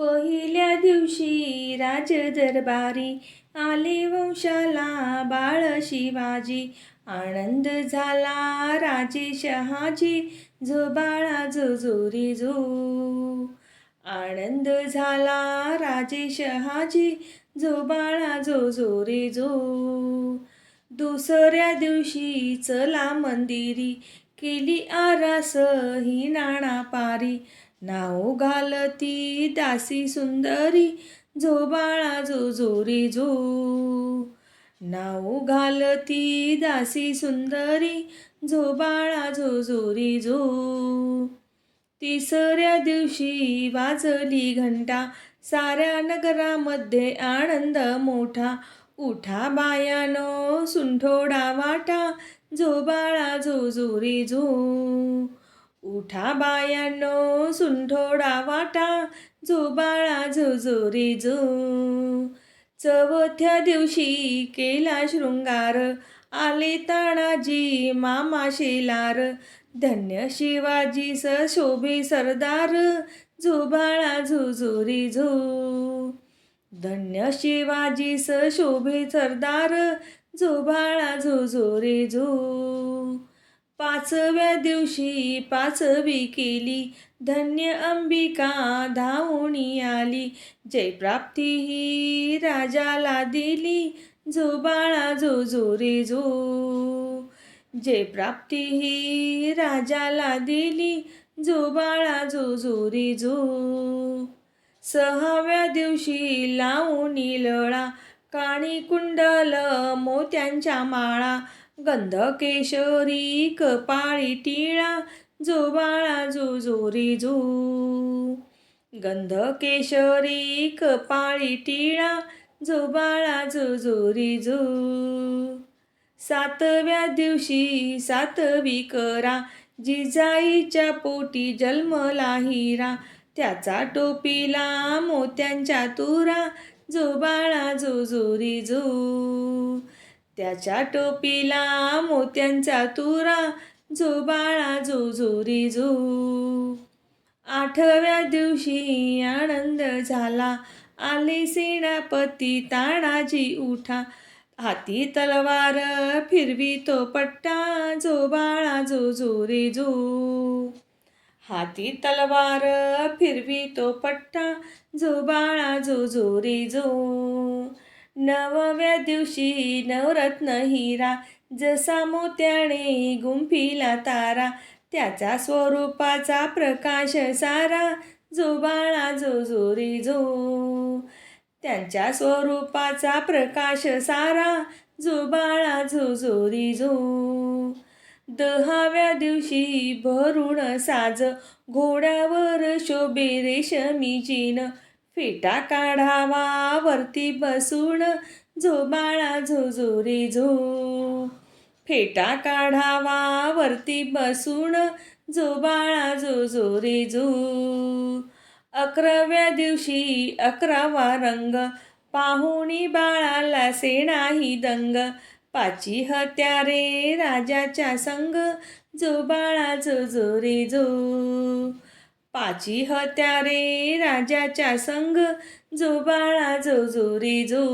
पहिल्या दिवशी राज दरबारी आले वंशाला बाळ शिवाजी. आनंद झाला राजे शहाजी जो बाळा जो जोरी जो. आनंद झाला राजे शहाजी जो बाळा जो जोरे जो. दुसऱ्या दिवशी चला मंदिरी केली आरास ही नाणा पारी नाव घालती दासी सुंदरी जो बाळा जो जोरी जो. नाव घालती दासी सुंदरी जो बाळा जो जोरी जो. तिसऱ्या दिवशी वाजली घंटा साऱ्या नगरामध्ये आनंद मोठा. उठा बायानो सुंठोडा वाटा जो बाळा जो जोरी जो. उठा बायानो सुंठोडा वाटा झोबाळा झुजुरी जो चवथ्या चौथ्या दिवशी केला शृंगार आले ताणाजी मामा शेलार धन्य शिवाजी स शोभे सरदार झोबाळा झुजुरी झू. धन्य शिवाजी स शोभे सरदार झोबाळा झुजुरी झू. पाचव्या दिवशी पाचवी केली. धन्य अंबिका धावणी आली. जयप्राप्ती ही राजाला दिली. जो बाळा जो जोरे जो. जयप्राप्ती ही राजाला दिली. जो बाळा जो जोरे जो. सहाव्या दिवशी लावणी लळा. काणी कुंडल मोत्यांच्या माळा. गंध केशरी कपाळी टिळा जो बाळा जो जोरी जो. गंध केशरी कपाळी टिळा जो बाळा जो जोरी जो. सातव्या दिवशी सातवी करा जिजाईच्या पोटी जन्मला हिरा त्याचा टोपीला मोत्यांच्या तुरा जो बाळा जो जोरी जो. त्याच्या टोपीला मोत्यांचा तुरा जो बाळा जो जोरी जो. आठव्या दिवशी आनंद झाला. आले सेनापती ताणाजी उठा. हाती तलवार फिरवी तो पट्टा जो बाळा जो जोरे जो. हाती तलवार फिरवी तो पट्टा जो बाळा जो जोरे जो. नवव्या दिवशी नवरत्न हिरा जसा मोत्याने गुंफिला तारा त्याचा स्वरूपाचा प्रकाश सारा जो बाळा जो जोरी जो त्यांच्या स्वरूपाचा प्रकाश सारा जो बाळा जो जोरी जो दहाव्या दिवशी भरुण साज घोड्यावर शोभे रेशमी जीन फेटा काढावा वरती बसून जो बाळा झो फेटा काढावा वरती बसून जो बाळा झो अकराव्या दिवशी अकरावा रंग. पाहुणी बाळाला सेनाही दंग. पाची हत्यारे राजाच्या संग. जो बाळा जो जोरे जो पाची हत्यारे राजाच्या संग जो बाळा जो जोरे जो.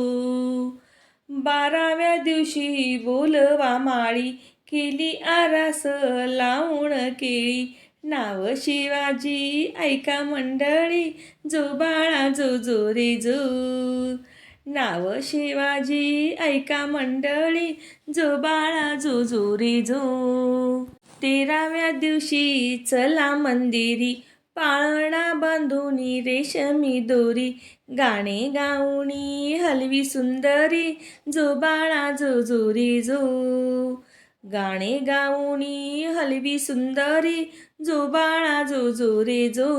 बाराव्या दिवशी बोलवा माळी केली आरास लावून केळी. नाव शिवाजी ऐका मंडळी जो बाळा जो जोरे जो. नाव शिवाजी ऐका मंडळी जो बाळा जो जोरे जो. तेराव्या दिवशी चला मंदिरी पाळणा बांधुनी रेशमी दोरी गाणे गाऊनी हलवी सुंदरी जो बाळा जो जोरी जो. गाणे गाऊनी हलवी सुंदरी जो बाळा जो जोरे जो.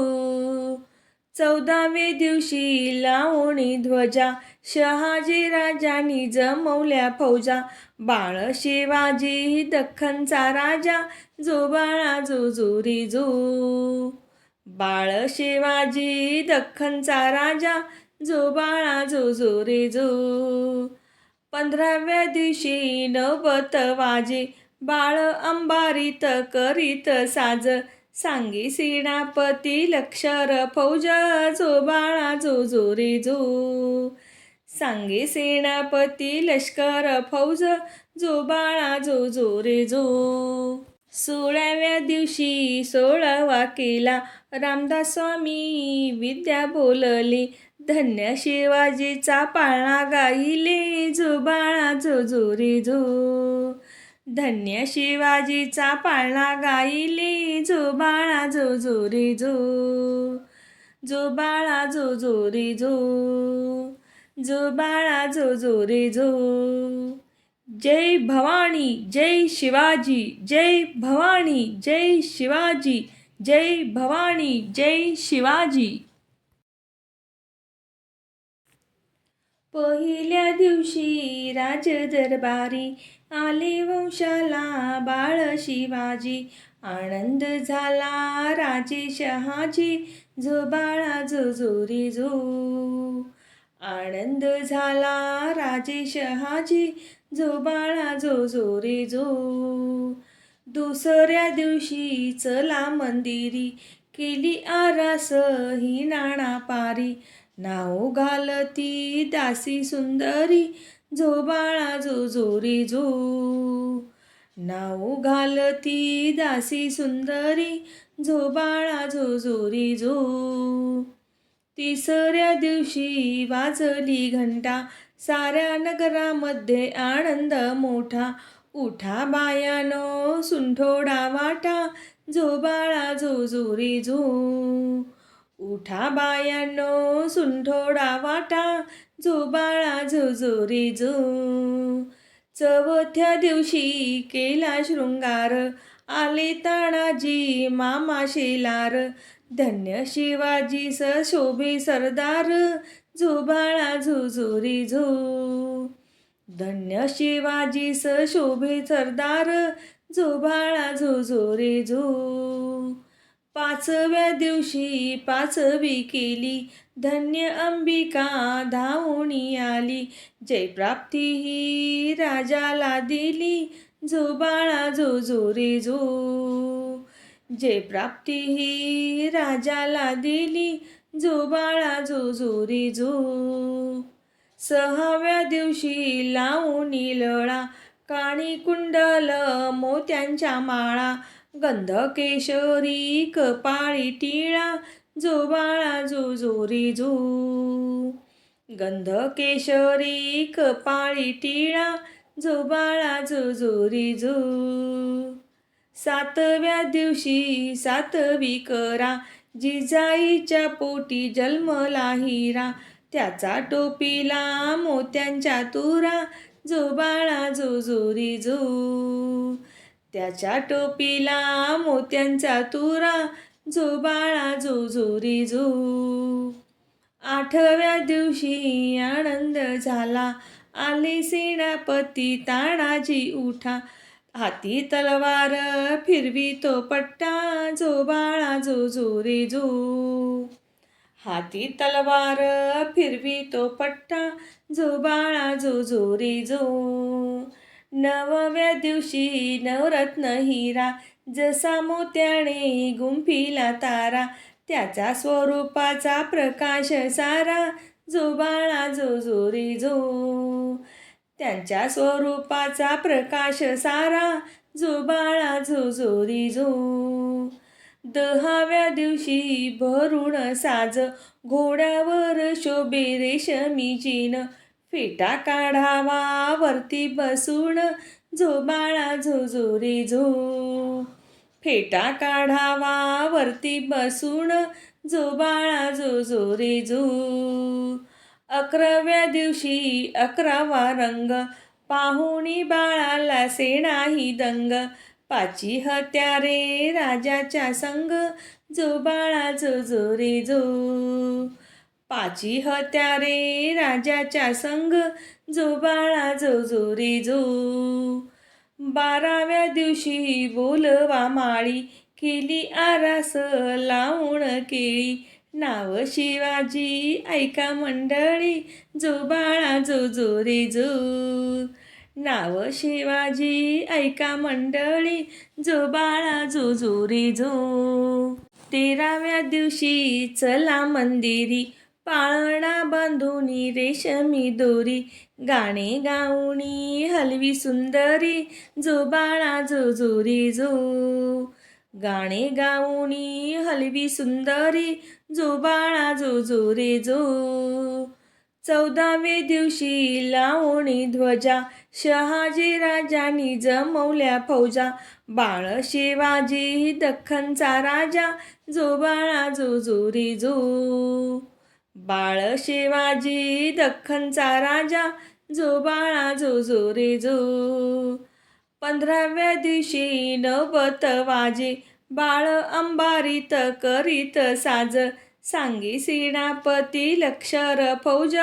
चौदावे दिवशी लावणी ध्वजा शहाजी राजांनी जमवल्या फौजा. बाळ शिवाजी दख्खनचा राजा जो बाळा जो जोरी जो. बाळ शिवाजी दख्खनचा राजा जो बाळा जो जोरे जो. पंधराव्या दिवशी नवबत वाजे बाळ अंबारीत करीत साज. सांगी सेनापती लक्षर फौज जो बाळा जो जो रे जो. सांगे सेनापती लष्कर फौज जो बाळा जो जो रे जो. सोळाव्या दिवशी सोळावा केला रामदास स्वामी विद्या बोलली धन्य शिवाजीचा पाळणा गाईले जो बाळा जो. जो रे जो धन्य शिवाजीचा पाळणा गाईले जो बाळा जो. जो रे जो. जो बाळा जो जो रे जो जो बाळा जो जो रे जो. जय भवानी जय शिवाजी जय भवानी जय शिवाजी जय भवानी जय शिवाजी. पहिल्या दिवशी राज दरबारी आले वंशाला बाळ शिवाजी. आनंद झाला राजे शहाजी. जो बाळा जो जो रे जो. आनंद झाला राजे शहाजी जो बाळा जो जो रे जो दुसऱ्या दिवशी चला मंदिरी केली आरास ही नाणा पारी. नाव घालती दासी सुंदरी जो बाळा जो जो रे जो नाव घालती दासी सुंदरी जो बाळा जो जो रे जो तिसऱ्या दिवशी वाजली घंटा. साऱ्या नगरामध्ये आनंद मोठा. उठा बायानो सुंठोडा वाटा. जो बाळा जो जोरी जो. उठा बायानो सुंठोडा वाटा. जो बाळा जो जोरी जो. चौथ्या दिवशी केला शृंगार आले ताणाजी मामा शेलार धन्य शिवाजी स शोभे सरदार झोबाळा बाळा झो. धन्य शिवाजी स शोभे सरदार झोबाळा बाळा झो. पाचव्या दिवशी पाचवी केली. धन्य अंबिका धावणी आली. जयप्राप्ती ही राजाला दिली. जो बाळा जो जो रे जो. जयप्राप्ती ही राजाला दिली. जो बाळा जो जो रे जो. सहाव्या दिवशी लावणी लळा. काणी कुंडल मोत्यांच्या माळा. गंध केशरी कपाळी टिळा जो बाळा जो जोरी जो. गंध केशरी कपाळी टिळा जो बाळा जो जोरी जो. सातव्या दिवशी सातवी करा जिजाईच्या पोटी जन्मला हिरा त्याचा टोपीला मोत्यांच्या तुरा जो बाळा जो जो जो. त्याच्या टोपीला मोत्यांचा तुरा जो बाळा जो जोरी जो. आठव्या दिवशी आनंद झाला. आले सेनापती ताणाजी उठा. हाती तलवार फिरवी तो पट्टा जो बाळा जो जो जो. हाती तलवार फिरवी तो पट्टा जो बाळा जो जो रे जो. नवव्या दिवशी नवरत्न हिरा जसा मोत्याने गुंफिला तारा त्याचा स्वरूपाचा प्रकाश सारा जो बाळा जो जोरी जो त्यांच्या स्वरूपाचा प्रकाश सारा जो बाळा जो जोरी जो दहाव्या दिवशी भरुण साज घोड्यावर शोभे रेशमी चीन फेटा काढावा वरती बसून जो बाळा झो रे फेटा काढावा वरती बसून जो बाळा झो रे अकराव्या दिवशी अकरावा रंग पाहुणी बाळाला सेनाही दंग. पाची हत्यारे राजाच्या संग जो बाळा जो जो रे जो. पाची हत्यारे राजाच्या संग जो बाळा जो जो रे जो. बाराव्या दिवशी बोलवा माळी केली आरास लावून केळी. नाव शिवाजी ऐका मंडळी जो बाळा जो जो रे जो. नाव शिवाजी ऐका मंडळी जो बाळा जो जो रे जो. तेराव्या दिवशी चला मंदिरी पाळणा बांधुनी रेशमी दोरी गाणे गाऊनी हलवी सुंदरी जो बाळा जो जोरी जो. गाणे गाऊनी हलवी सुंदरी जो बाळा जो जो रे जो. चौदावे दिवशी लावणी ध्वजा शहाजी राजांनी जमवल्या फौजा. बाळ शिवाजी दख्खनचा राजा जो बाळा जो जो रे जो. बाळ शिवाजी दख्खनचा राजा जो बाळा जो जो रे जो. पंधराव्या दिवशी नवत वाजे बाळ अंबारीत करीत साज. सांगी सेनापती लक्षर फौज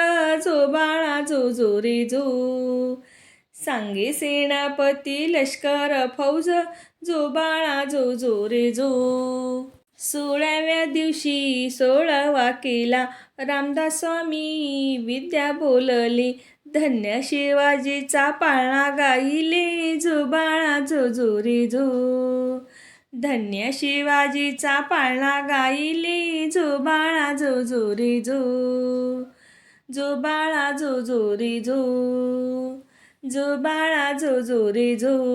जो बाळा जो जो रे जो. सांगे सेनापती लष्कर फौज जो बाळा जो जो रे जो. सोळाव्या दिवशी सोळावा केला रामदास स्वामी विद्या बोलली धन्य शिवाजीचा पाळणा गाईले झुबाळा झो जो रे जो. धन्य शिवाजीचा पाळणा गाईले जो बाळा जो रे जो. जो बाळा जो जो रे जो. जो बाळा जो जो रे जो.